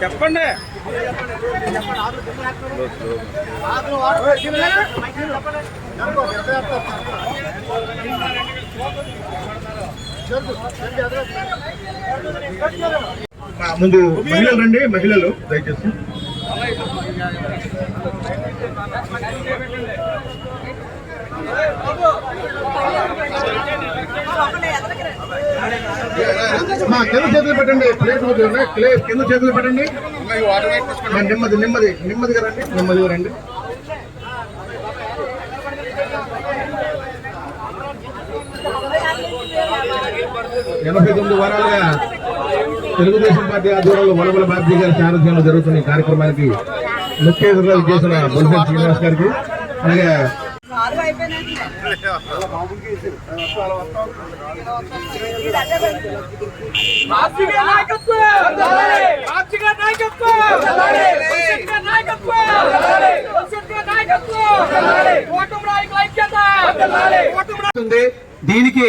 చెప్పండి. ముందు మహిళలు రండి మహిళలు దయచేసి. మా కింద చేతులు పెట్టండి. ప్లేట్ వద్దు, క్లే- కింద చేతులు పెట్టండి. మా నెమ్మది నెమ్మది నెమ్మదిగా రండి. నెమ్మదిగా రండి. ఎనభై తొమ్మిది వారాలుగా తెలుగుదేశం పార్టీ ఆధ్వర్యంలో వలబల బాబ్జీ గారి సారథ్యంలో జరుగుతున్న ఈ కార్యక్రమానికి ముఖ్య అతిథులు చేసిన బొలిసెట్ శ్రీనివాస్ గారికి అలాగే దీనికి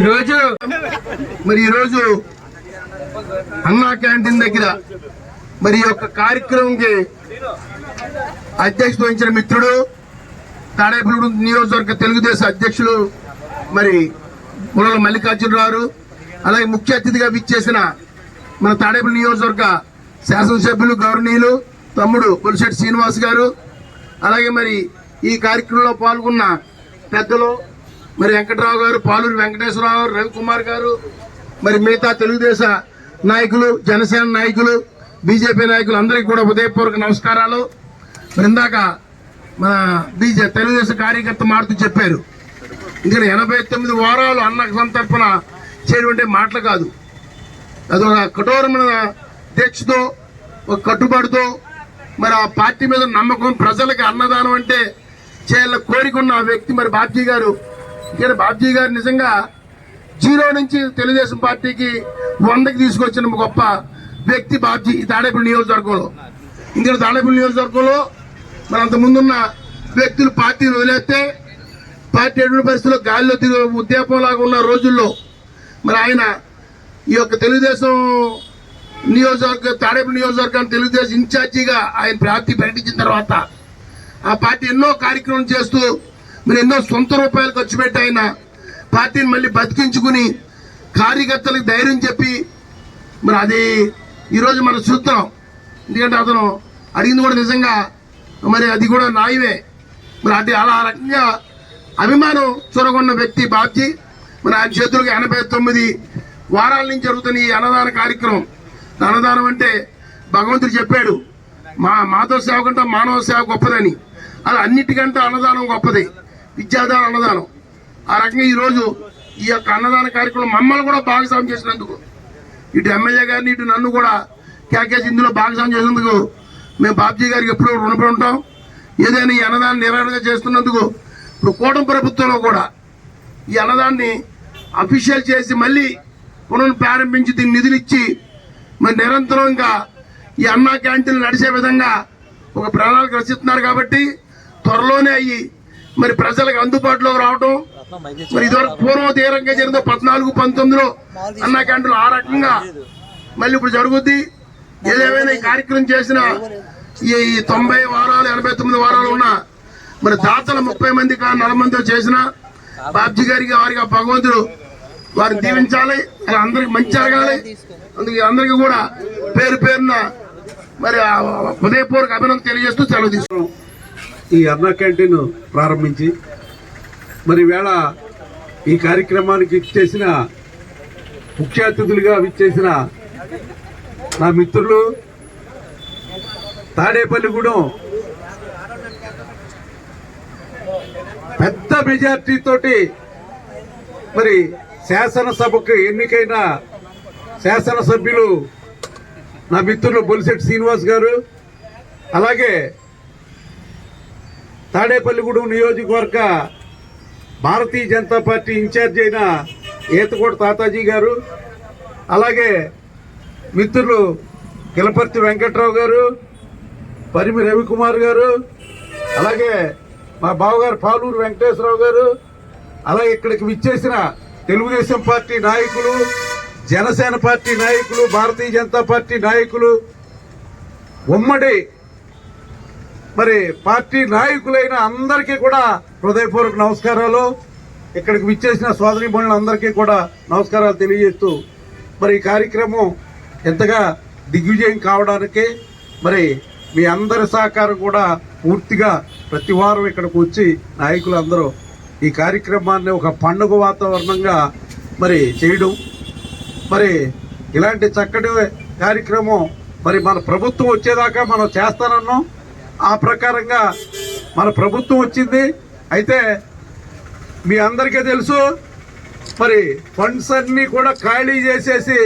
ఈరోజు మరి ఈరోజు అన్నా క్యాంటీన్ దగ్గర మరి ఈ యొక్క కార్యక్రమంకి అధ్యక్షత వహించిన మిత్రుడు తాడేపల్లి నియోజకవర్గ తెలుగుదేశం అధ్యక్షులు మరి మురళ మల్లికార్జునరావు అలాగే ముఖ్య అతిథిగా విచ్చేసిన మన తాడేపల్లి నియోజకవర్గ శాసనసభ్యులు గౌరవనీయులు తమ్ముడు పులిశెట్టి శ్రీనివాస్ గారు అలాగే మరి ఈ కార్యక్రమంలో పాల్గొన్న పెద్దలు మరి వెంకటరావు గారు పాలూరు వెంకటేశ్వరరావు రవికుమార్ గారు మరి మిగతా తెలుగుదేశం నాయకులు జనసేన నాయకులు బీజేపీ నాయకులు అందరికీ కూడా ఉదయపూర్వక నమస్కారాలు. ఇందాక మన బీజే తెలుగుదేశం కార్యకర్త మారుతూ చెప్పారు. ఇక్కడ ఎనభై తొమ్మిది వారాలు అన్న సంతర్పణ చేయటువంటి మాటలు కాదు. అది ఒక కఠోరమైన దీక్షతో ఒక కట్టుబాటుతో మరి ఆ పార్టీ మీద నమ్మకం ప్రజలకు అన్నదానం అంటే చేయాల కోరిక ఉన్న ఆ వ్యక్తి మరి బాబ్జీ గారు. ఇక్కడ బాబ్జీ గారు నిజంగా జీరో నుంచి తెలుగుదేశం పార్టీకి వందకి తీసుకొచ్చిన గొప్ప వ్యక్తి బాబ్జీ ఈ తాడేపల్లి నియోజకవర్గంలో. ఇందులో తాడేపల్లి నియోజకవర్గంలో మరి అంత ముందున్న వ్యక్తులు పార్టీని వదిలేస్తే పార్టీ ఎటువంటి పరిస్థితుల్లో గాలిలో తిరిగి ఉద్యాపంలాగా ఉన్న రోజుల్లో మరి ఆయన ఈ యొక్క తెలుగుదేశం నియోజకవర్గ తాడేపల్లి నియోజకవర్గాన్ని తెలుగుదేశం ఇన్ఛార్జిగా ఆయన ప్రాప్తి ప్రకటించిన తర్వాత ఆ పార్టీ ఎన్నో కార్యక్రమం చేస్తూ మరి ఎన్నో సొంత రూపాయలు ఖర్చు పెట్టి ఆయన పార్టీని మళ్ళీ బతికించుకుని కార్యకర్తలకు ధైర్యం చెప్పి మరి అది ఈరోజు మనం చూస్తున్నాం. ఎందుకంటే అతను అడిగింది కూడా నిజంగా మరి అది కూడా న్యాయమే. మరి అది అలా రకంగా అభిమానం చూరగొన్న వ్యక్తి బాబ్జీ. మరి ఆయన చేతులకు ఎనభై తొమ్మిది వారాల నుంచి జరుగుతున్న ఈ అన్నదాన కార్యక్రమం. అన్నదానం అంటే భగవంతుడు చెప్పాడు మా మాధవ సేవ కంటే మానవ సేవ గొప్పదని. అది అన్నిటికంటే అన్నదానం గొప్పది. విద్యాదానం అన్నదానం. ఆ రకంగా ఈరోజు ఈ యొక్క అన్నదాన కార్యక్రమం మమ్మల్ని కూడా భాగస్వామ్యం చేసినందుకు ఇటు ఎమ్మెల్యే గారిని ఇటు నన్ను కూడా కేకేసి ఇందులో భాగస్వామ్యం చేసినందుకు మేము బాబ్జీ గారికి ఎప్పుడూ రుణపడి ఉంటాం. ఏదైనా ఈ అన్నదాన్ని నిర్వహణగా చేస్తున్నందుకు ఇప్పుడు కూటమి ప్రభుత్వంలో కూడా ఈ అన్నదాన్ని అఫీషియల్ చేసి మళ్ళీ పునః ప్రారంభించి దీన్ని నిధులు ఇచ్చి మరి నిరంతరం ఇంకా ఈ అన్నా క్యాంటీన్లు నడిచే విధంగా ఒక ప్రణాళిక రచిస్తున్నారు కాబట్టి త్వరలోనే అయ్యి మరి ప్రజలకు అందుబాటులోకి రావడం మరి ఇదివరకు పూర్వం తీరంగా జరిగిందో పద్నాలుగు పంతొమ్మిదిలో అన్నా క్యాంటీన్లు ఆ రకంగా మళ్ళీ ఇప్పుడు జరుగుద్ది. ఏదేమైనా ఈ కార్యక్రమం చేసిన ఈ తొంభై వారాలు ఎనభై తొమ్మిది వారాలు ఉన్న మరి దాతల ముప్పై మంది కా నలభై మందితో చేసిన బాబ్జీ గారికి వారికి ఆ భగవంతుడు వారిని దీవించాలి. అలా అందరికి మంచి జరగాలి. అందుకే అందరికీ కూడా పేరు పేరున మరి హృదయపూర్వక అభినందన తెలియజేస్తూ సెలవు తీసుకున్నాం ఈ అన్నా క్యాంటీన్ ప్రారంభించి మరి వేళ ఈ కార్యక్రమానికి ఇచ్చేసిన ముఖ్య అతిథులుగా విచ్చేసిన నా మిత్రులు తాడేపల్లిగూడెం పెద్ద మెజార్టీతోటి మరి శాసనసభకు ఎన్నికైన శాసనసభ్యులు నా మిత్రులు బొలిశెట్టి శ్రీనివాస్ గారు అలాగే తాడేపల్లిగూడెం నియోజకవర్గ భారతీయ జనతా పార్టీ ఇన్ఛార్జ్ అయిన ఏతకోట తాతాజీ గారు అలాగే మిత్రులు కిలపర్తి వెంకట్రావు గారు పరిమి రవికుమార్ గారు అలాగే మా బావగారు పాలూరు వెంకటేశ్వరరావు గారు అలాగే ఇక్కడికి విచ్చేసిన తెలుగుదేశం పార్టీ నాయకులు జనసేన పార్టీ నాయకులు భారతీయ జనతా పార్టీ నాయకులు ఉమ్మడి మరి పార్టీ నాయకులైన అందరికీ కూడా హృదయపూర్వక నమస్కారాలు. ఇక్కడికి విచ్చేసిన సోదరి అందరికీ కూడా నమస్కారాలు తెలియజేస్తూ మరి ఈ కార్యక్రమం ఎంతగా దిగ్విజయం కావడానికి మరి మీ అందరి సహకారం కూడా పూర్తిగా ప్రతి వారం ఇక్కడికి వచ్చి నాయకులు అందరూ ఈ కార్యక్రమాన్ని ఒక పండుగ వాతావరణంగా మరి చేయడం మరి ఇలాంటి చక్కటి కార్యక్రమం మరి మన ప్రభుత్వం వచ్చేదాకా మనం చేస్తానన్నాం. ఆ ప్రకారంగా మన ప్రభుత్వం వచ్చింది. అయితే మీ అందరికీ తెలుసు మరి ఫండ్స్ అన్ని కూడా ఖాళీ చేసేసి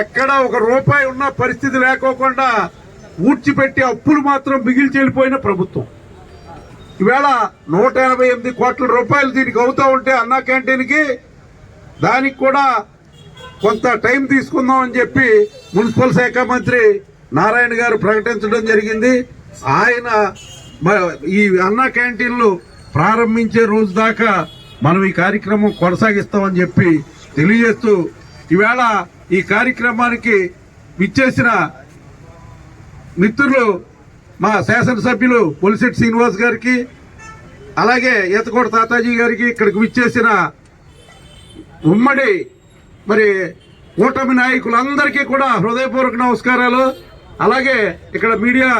ఎక్కడ ఒక రూపాయి ఉన్న పరిస్థితి లేకోకుండా ఊడ్చిపెట్టి అప్పులు మాత్రం మిగిల్చి వెళ్ళిపోయిన ప్రభుత్వం. ఈవేళ నూట ఎనభై ఎనిమిది కోట్ల రూపాయలు దీనికి అవుతూ ఉంటే అన్నా క్యాంటీన్కి దానికి కూడా కొంత టైం తీసుకుందాం అని చెప్పి మున్సిపల్ శాఖ మంత్రి నారాయణ గారు ప్రకటించడం జరిగింది. ఆయన ఈ అన్నా క్యాంటీన్లు ప్రారంభించే రోజు దాకా మనం ఈ కార్యక్రమం కొనసాగిస్తామని చెప్పి తెలియజేస్తూ ఈవేళ ఈ కార్యక్రమానికి విచ్చేసిన మిత్రులు మా శాసనసభ్యులు పొలిశెట్టి శ్రీనివాస్ గారికి అలాగే ఈతకోట తాతాజీ గారికి ఇక్కడికి విచ్చేసిన ఉమ్మడి మరి కూటమి నాయకులందరికీ కూడా హృదయపూర్వక నమస్కారాలు. అలాగే ఇక్కడ మీడియా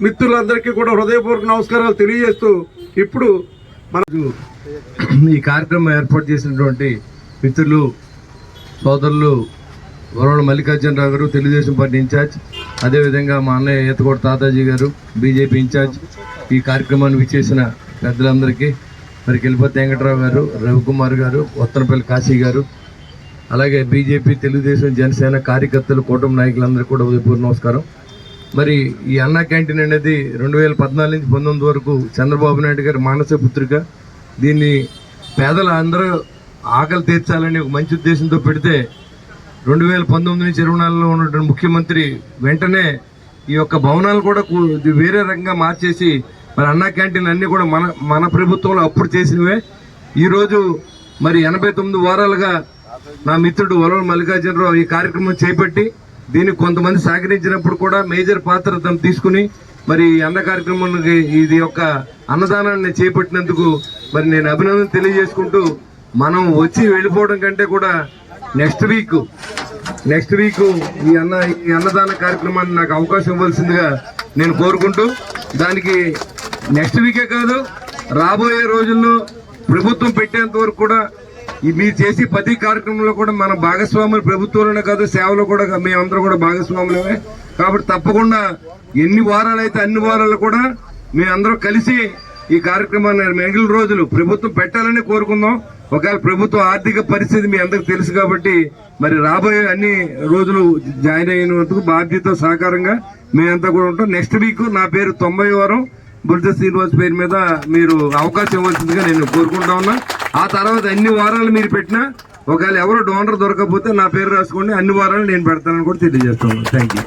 మిత్రులందరికీ కూడా హృదయపూర్వక నమస్కారాలు తెలియజేస్తూ ఇప్పుడు మన ఈ కార్యక్రమం ఏర్పాటు చేసినటువంటి మిత్రులు సోదరులు వరవడ మల్లికార్జునరావు గారు తెలుగుదేశం పార్టీ ఇన్ఛార్జ్ అదేవిధంగా మా అన్నయ్య ఈతకోట తాతాజీ గారు బీజేపీ ఇన్ఛార్జ్ ఈ కార్యక్రమాన్ని విచ్చేసిన పెద్దలందరికీ మరి కిలపతి వెంకటరావు గారు రవికుమార్ గారు వత్తనపల్లి కాశీ గారు అలాగే బీజేపీ తెలుగుదేశం జనసేన కార్యకర్తలు కూటమి నాయకులందరికీ కూడా ఉదయపూర్ నమస్కారం. మరి ఈ అన్నా క్యాంటీన్ అనేది రెండు వేల పద్నాలుగు నుంచి పంతొమ్మిది వరకు చంద్రబాబు నాయుడు గారి మానస పుత్రిక. దీన్ని పేదల అందరూ ఆకలి తీర్చాలని ఒక మంచి ఉద్దేశంతో పెడితే రెండు వేల పంతొమ్మిది నుంచి ఇరవై నాలుగులో ఉన్నటువంటి ముఖ్యమంత్రి వెంటనే ఈ యొక్క భవనాలు కూడా వేరే రకంగా మార్చేసి మరి అన్నా క్యాంటీన్ అన్నీ కూడా మన మన ప్రభుత్వంలో అప్పుడు చేసినవే. ఈరోజు మరి ఎనభై తొమ్మిది వారాలుగా నా మిత్రుడు వరవల మల్లికార్జునరావు ఈ కార్యక్రమం చేపట్టి దీనికి కొంతమంది సహకరించినప్పుడు కూడా మేజర్ పాత్ర తను తీసుకుని మరి ఈ అన్న కార్యక్రమానికి ఇది యొక్క అన్నదానాన్ని చేపట్టినందుకు మరి నేను అభినందన తెలియజేసుకుంటూ మనం వచ్చి వెళ్ళిపోవడం కంటే కూడా నెక్స్ట్ వీక్ నెక్స్ట్ వీక్ ఈ అన్న ఈ అన్నదాన కార్యక్రమాన్ని నాకు అవకాశం ఇవ్వాల్సిందిగా నేను కోరుకుంటూ దానికి నెక్స్ట్ వీకే కాదు రాబోయే రోజుల్లో ప్రభుత్వం పెట్టేంత వరకు కూడా మీరు చేసే ప్రతి కార్యక్రమంలో కూడా మన భాగస్వాములు ప్రభుత్వంలోనే కాదు సేవలో కూడా మేమందరూ కూడా భాగస్వాములమే. కాబట్టి తప్పకుండా ఎన్ని వారాలు అయితే అన్ని వారాలు కూడా మేమందరం కలిసి ఈ కార్యక్రమాన్ని మిగిలిన రోజులు ప్రభుత్వం పెట్టాలని కోరుకుందాం. ఒకవేళ ప్రభుత్వ ఆర్థిక పరిస్థితి మీ అందరికి తెలుసు కాబట్టి మరి రాబోయే అన్ని రోజులు జాయిన్ అయినందుకు బాధ్యత సహకారంగా మేమంతా కూడా ఉంటాం. నెక్స్ట్ వీక్ నా పేరు తొంభై వారం. బుద్ధ శ్రీనివాస్ పేరు మీద మీరు అవకాశం ఇవ్వాల్సిందిగా నేను కోరుకుంటా ఉన్నా. ఆ తర్వాత అన్ని వారాలు మీరు పెట్టినా ఒకవేళ ఎవరు డోనర్ దొరకకపోతే నా పేరు రాసుకోండి అన్ని వారాలు నేను పెడతానని కూడా తెలియజేస్తాను థ్యాంక్ యూ